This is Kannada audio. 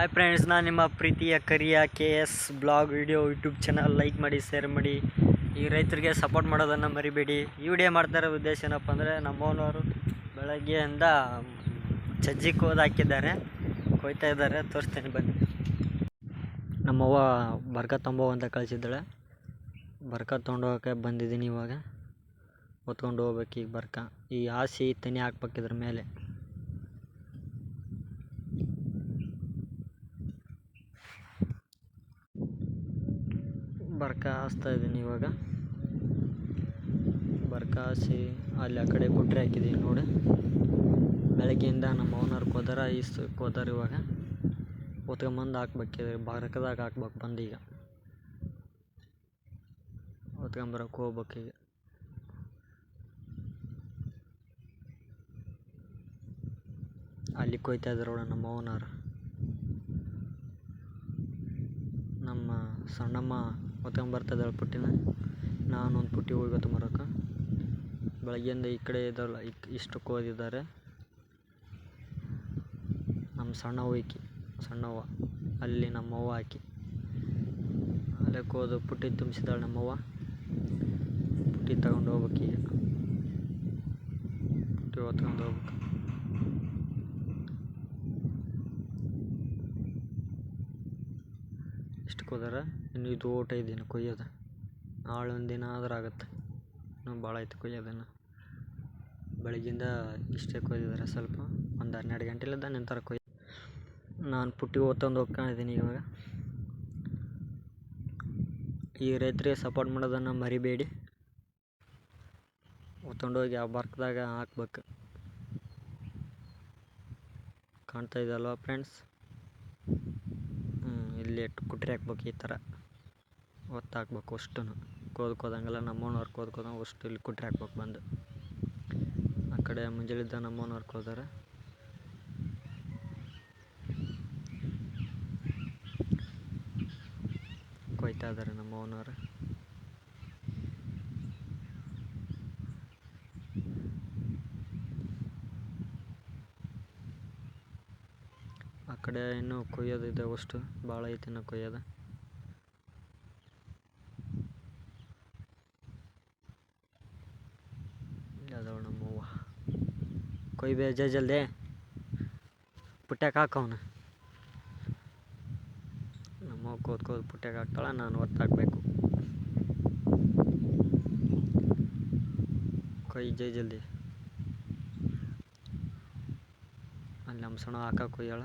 ಹಾಯ್ ಫ್ರೆಂಡ್ಸ್ ನಾನು ನಿಮ್ಮ ಪ್ರೀತಿಯ Kariya K S blog video YouTube channel like ಮಾಡಿ ಶೇರ್ ಮಾಡಿ. ಈ ರೈತರಿಗೆ ಸಪೋರ್ಟ್ ಮಾಡೋದನ್ನು ಮರಿಬೇಡಿ. ಈ ವಿಡಿಯೋ ಮಾಡ್ತಾ ಇರೋ ಉದ್ದೇಶ ಏನಪ್ಪ ಅಂದರೆ ನಮ್ಮವನವರು ಬೆಳಗ್ಗೆಯಿಂದ ಸಜ್ಜಿ ಕೋದು ಹಾಕಿದ್ದಾರೆ. ಕೊಯ್ತಾ ಇದ್ದಾರೆ. ತೋರಿಸ್ತೇನೆ, ಬನ್ನಿ. ನಮ್ಮವ್ವ ಬರ್ಕ ತೊಂಬೋ ಅಂತ ಕಳಿಸಿದ್ದಾಳೆ. ಬರ್ಕ ತೊಗೊಂಡೋಗೋಕೆ ಬಂದಿದ್ದೀನಿ ಇವಾಗ. ಹೊತ್ಕೊಂಡು ಹೋಗ್ಬೇಕು ಈಗ ಬರ್ಕ. ಈ ಹಾಸಿ ತನಿ ಹಾಕ್ಬೇಕಿದ್ರ ಮೇಲೆ. ಬರ್ಕ ಹಾಸ್ತಾ ಇದ್ದೀನಿ ಇವಾಗ. ಬರ್ಕ ಹಾಸಿ ಅಲ್ಲಿ ಆ ಕಡೆ ಗುಡ್ರೆ ಹಾಕಿದ್ದೀನಿ ನೋಡಿ. ಬೆಳಗ್ಗೆಯಿಂದ ನಮ್ಮ ಓನರ್ ಕೋದಾರ ಈಸ್ ಕೋದಾರ ಇವಾಗ ಹೊತ್ಕೊಂಬಂದು ಹಾಕ್ಬೇಕಿದ್ರೆ ಬರ್ಕದಾಗ ಹಾಕ್ಬೇಕು ಬಂದು ಈಗ ಹೊತ್ಕೊಂಬರಕ್ಕೆ ಹೋಗ್ಬೇಕು ಈಗ. ಅಲ್ಲಿ ಕೊಯ್ತಾ ಇದ್ರು ನಮ್ಮ ಓನರ್ ನಮ್ಮ ಸಣ್ಣಮ್ಮ ಹೊತ್ಕೊಂಬರ್ತಿದ್ದಾಳೆ ಪುಟ್ಟಿನ. ನಾನೊಂದು ಪುಟ್ಟಿ ಹೋಗಿ ಹೊತ್ಕೊಂಬರಕ್ಕೆ ಬೆಳಗ್ಗೆಯಿಂದ ಈ ಕಡೆ ಇದ್ದಾರಲ್ಲ ಇಕ್ ಇಷ್ಟು ಕೋದಿದ್ದಾರೆ ನಮ್ಮ ಸಣ್ಣ ಈಕಿ ಸಣ್ಣವ್ವ ಅಲ್ಲಿ ನಮ್ಮವ್ವ ಹಾಕಿ ಅಲ್ಲೇ ಕೋದು ಪುಟ್ಟಿ ತುಂಬಿಸಿದಾಳೆ ನಮ್ಮವ್ವ ಪುಟ್ಟಿ ತಗೊಂಡು ಹೋಗ್ಬೇಕು ಈಗ. ಪುಟ್ಟಿ ಹೊತ್ಕೊಂಡು ಹೋಗ್ಬೇಕು. ಇಷ್ಟು ಕೋದಾರ ಇನ್ನು ಇದು ಓಟ ಇದ್ದೀನಿ ಕೊಯ್ಯೋದು. ನಾಳೆ ಒಂದು ದಿನ ಆದ್ರೆ ಆಗುತ್ತೆ. ಇನ್ನೂ ಭಾಳ ಐತೆ ಕೊಯ್ಯೋದನ್ನು ಬೆಳಗ್ಗಿಂದ ಇಷ್ಟೇ ಕೊಯ್ದಿದ್ದಾರೆ ಸ್ವಲ್ಪ. ಒಂದು ಹನ್ನೆರಡು ಗಂಟೆಲಿದ್ದ ನಿಂತಾರೆ ಕೊಯ್ ನಾನು ಪುಟ್ಟಿ ಓದ್ತಂದು ಹೋಗ್ಕೊಂಡಿದ್ದೀನಿ ಇವಾಗ. ಈ ರೈತರಿಗೆ ಸಪೋರ್ಟ್ ಮಾಡೋದನ್ನು ಮರಿಬೇಡಿ. ಹೋಗಿ ಆ ಬರ್ಕ್ದಾಗ ಹಾಕ್ಬೇಕು. ಕಾಣ್ತಾ ಇದ್ದಲ್ವ ಫ್ರೆಂಡ್ಸ್ ಹ್ಞೂ ಇಲ್ಲಿ ಕುಟ್ರಿ ಹಾಕ್ಬೇಕು ಈ ಥರ. ಒತ್ತಾಕ್ಬೇಕು ಅಷ್ಟು ಕೋದ್ಕೋದಂಗೆಲ್ಲ ನಮ್ಮೋನವ್ರು ಕೋದ್ಕೋದಂಗೆ ಅಷ್ಟು ಇಲ್ಲಿ ಕುಟ್ರಿ ಹಾಕ್ಬೇಕು ಬಂದು. ಆ ಕಡೆ ಮುಂಜಾನಿದ್ದ ನಮ್ಮೋನವ್ರು ಕೋದಾರೆ ಕೊಯ್ತಾ ಇದ್ದಾರೆ ನಮ್ಮ ಕಡೆ ಇನ್ನೂ ಕೊಯ್ಯೋದು ಇದೆ, ಅಷ್ಟು ಭಾಳ ಐತಿ ಇನ್ನು ಕೊಯ್ಯೋದು. ಅದಾವ ನಮ್ಮವ್ವ ಕೊಯ್ಬೇ ಜೈ ಜಲ್ದಿ. ಪುಟ್ಯಾಕ ಹಾಕವನ ನಮ್ಮ ಕೋದ್ ಪುಟ್ಯಾಗ ಹಾಕ್ತಾಳೆ, ನಾನು ಒತ್ತಾಕಬೇಕು ಕೊಯ್ ಜೈ ಜಲ್ದಿ. ಅಲ್ಲಿ ನಮ್ಮ ಸಣ್ಣ ಹಾಕ ಕೊಯ್ಯಾಳ.